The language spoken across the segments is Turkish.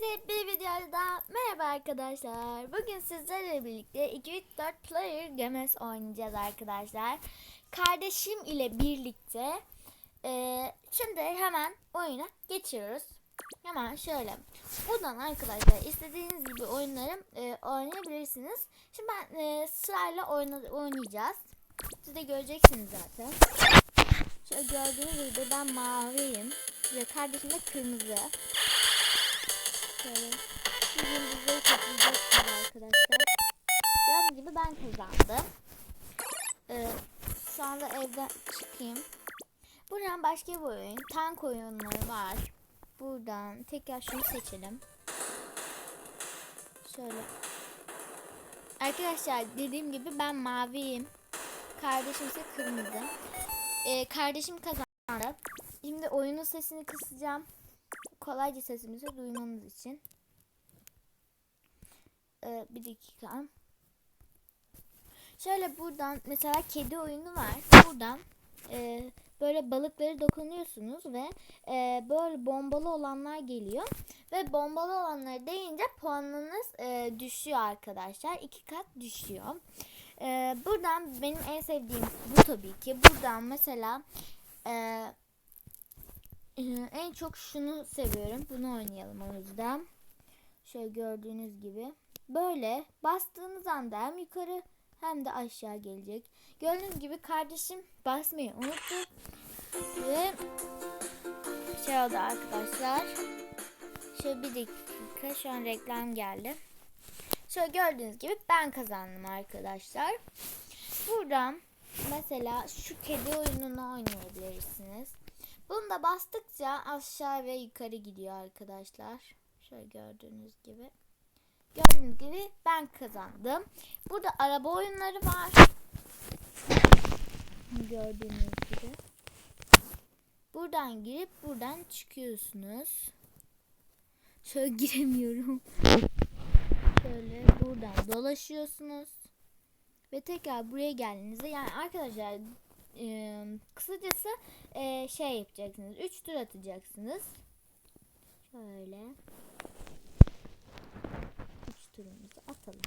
Hepinize bir videoda daha merhaba arkadaşlar. Bugün sizlerle birlikte 2-3-4 player games oynayacağız arkadaşlar. Kardeşim ile birlikte eee, şimdi hemen oyuna geçiyoruz. Hemen şöyle. Buradan arkadaşlar istediğiniz gibi oyunları eee, oynayabilirsiniz. Şimdi ben eee, sırayla oyna- oynayacağız. Siz de göreceksiniz zaten. Şöyle gördüğünüz gibi ben maviyim. Ve kardeşim de kırmızı. Şöyle şu yıldızları toplayacaksınız arkadaşlar. Gördüğünüz gibi ben kazandım. Ee, şu anda evden çıkayım. Buradan başka bir oyun. Tank oyunları var. Buradan tekrar şunu seçelim. Şöyle. Arkadaşlar dediğim gibi ben maviyim. Kardeşim ise kırmızı. Ee, kardeşim kazandı. Şimdi oyunun sesini kısacağım. Kolayca sesimizi duymanız için. Ee, bir dakika. Şöyle buradan mesela kedi oyunu var. Buradan e, böyle balıkları dokunuyorsunuz ve e, böyle bombalı olanlar geliyor. Ve bombalı olanları deyince puanınız e, düşüyor arkadaşlar. iki kat düşüyor. E, buradan benim en sevdiğim bu tabii ki. Buradan mesela e, en çok şunu seviyorum. Bunu oynayalım o yüzden. Şöyle gördüğünüz gibi. Böyle bastığınız anda hem yukarı hem de aşağı gelecek. Gördüğünüz gibi kardeşim basmayı unuttu. Ve şey oldu arkadaşlar. Şöyle bir dakika şu an reklam geldi. Şöyle gördüğünüz gibi ben kazandım arkadaşlar. Buradan mesela şu kedi oyununu oynayabilirsiniz. Bunu da bastıkça aşağı ve yukarı gidiyor arkadaşlar. Şöyle gördüğünüz gibi. Gördüğünüz gibi ben kazandım. Burada araba oyunları var. Gördüğünüz gibi. Buradan girip buradan çıkıyorsunuz. Şöyle giremiyorum. Şöyle buradan dolaşıyorsunuz. Ve tekrar buraya geldiğinizde yani arkadaşlar kısacası şey yapacaksınız. 3 tur atacaksınız. Şöyle. 3 turumuzu atalım.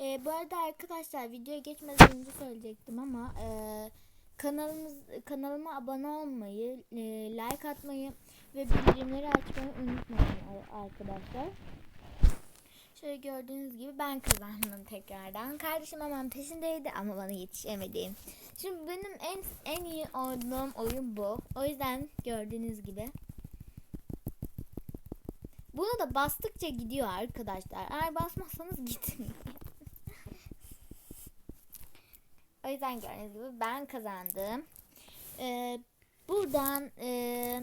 E, bu arada arkadaşlar videoya geçmeden önce söyleyecektim ama e, kanalımız kanalıma abone olmayı, e, like atmayı ve bildirimleri açmayı unutmayın ar- arkadaşlar. Şöyle gördüğünüz gibi ben kazandım tekrardan. Kardeşim hemen peşindeydi ama bana yetişemedi. Şimdi benim en en iyi oynadığım oyun bu. O yüzden gördüğünüz gibi. Bunu da bastıkça gidiyor arkadaşlar. Eğer basmazsanız gitmiyor. o yüzden gördüğünüz gibi ben kazandım. Ee, buradan ee,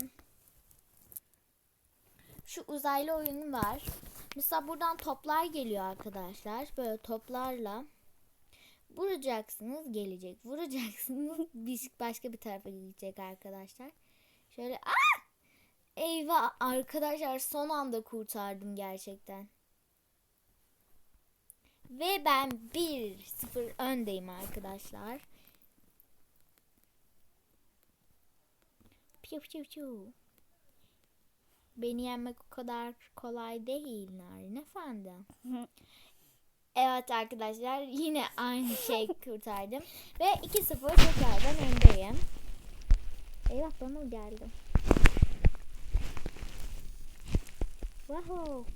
şu uzaylı oyunu var. Mesela buradan toplar geliyor arkadaşlar. Böyle toplarla vuracaksınız gelecek. Vuracaksınız bir başka bir tarafa gidecek arkadaşlar. Şöyle aa! Eyvah arkadaşlar son anda kurtardım gerçekten. Ve ben 1-0 öndeyim arkadaşlar. Piu piu piu. Beni yenmek o kadar kolay değil Narin efendim. evet arkadaşlar yine aynı şey kurtardım. Ve 2-0 tekrardan öndeyim. Eyvah bana geldi? Wow.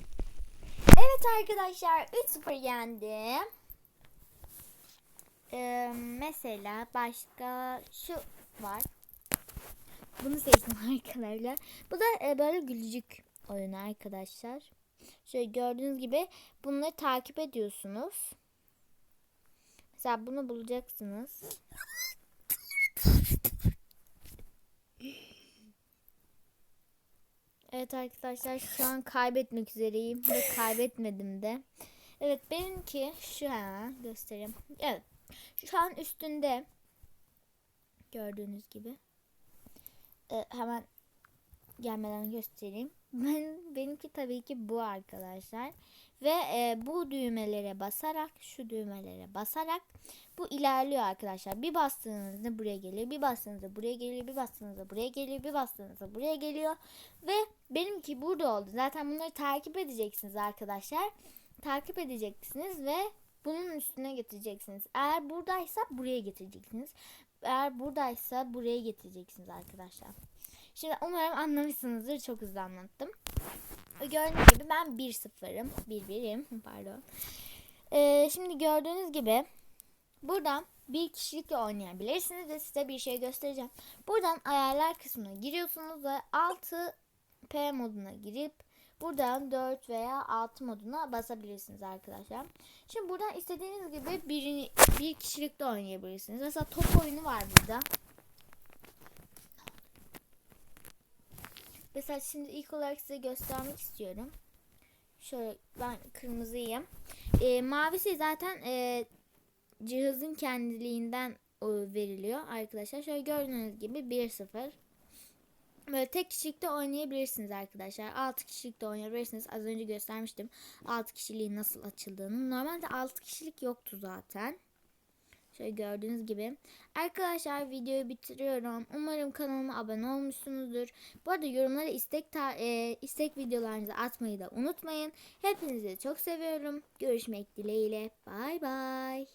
Evet arkadaşlar 3-0 yendim. Ee, mesela başka şu var. Bunu seçtim arkadaşlar. Bu da e, böyle gülücük oyunu arkadaşlar. Şöyle gördüğünüz gibi bunları takip ediyorsunuz. Mesela bunu bulacaksınız. Evet arkadaşlar şu an kaybetmek üzereyim ve kaybetmedim de. Evet benimki şu hemen göstereyim. Evet şu an üstünde gördüğünüz gibi. Ee, hemen gelmeden göstereyim. Ben, benimki tabii ki bu arkadaşlar. Ve e, bu düğmelere basarak, şu düğmelere basarak bu ilerliyor arkadaşlar. Bir bastığınızda buraya geliyor, bir bastığınızda buraya geliyor, bir bastığınızda buraya geliyor, bir bastığınızda buraya geliyor. Ve benimki burada oldu. Zaten bunları takip edeceksiniz arkadaşlar. Takip edeceksiniz ve bunun üstüne getireceksiniz. Eğer buradaysa buraya getireceksiniz. Eğer buradaysa buraya getireceksiniz arkadaşlar. Şimdi umarım anlamışsınızdır. Çok hızlı anlattım. Gördüğünüz gibi ben 1-0'ım. 1-1'im. Pardon. Ee, şimdi gördüğünüz gibi buradan bir kişilikle oynayabilirsiniz ve size bir şey göstereceğim. Buradan ayarlar kısmına giriyorsunuz ve 6P moduna girip buradan 4 veya 6 moduna basabilirsiniz arkadaşlar. Şimdi buradan istediğiniz gibi bir, bir kişilikle oynayabilirsiniz. Mesela top oyunu var burada. Mesela şimdi ilk olarak size göstermek istiyorum. Şöyle ben kırmızıyım. Ee, mavisi zaten e, cihazın kendiliğinden o, veriliyor arkadaşlar. Şöyle gördüğünüz gibi 1-0. Böyle tek kişilikte oynayabilirsiniz arkadaşlar. 6 kişilikte oynayabilirsiniz. Az önce göstermiştim 6 kişiliğin nasıl açıldığını. Normalde 6 kişilik yoktu zaten. Şöyle gördüğünüz gibi. Arkadaşlar videoyu bitiriyorum. Umarım kanalıma abone olmuşsunuzdur. Bu arada yorumlara istek e, istek videolarınızı atmayı da unutmayın. Hepinizi çok seviyorum. Görüşmek dileğiyle. Bay bay.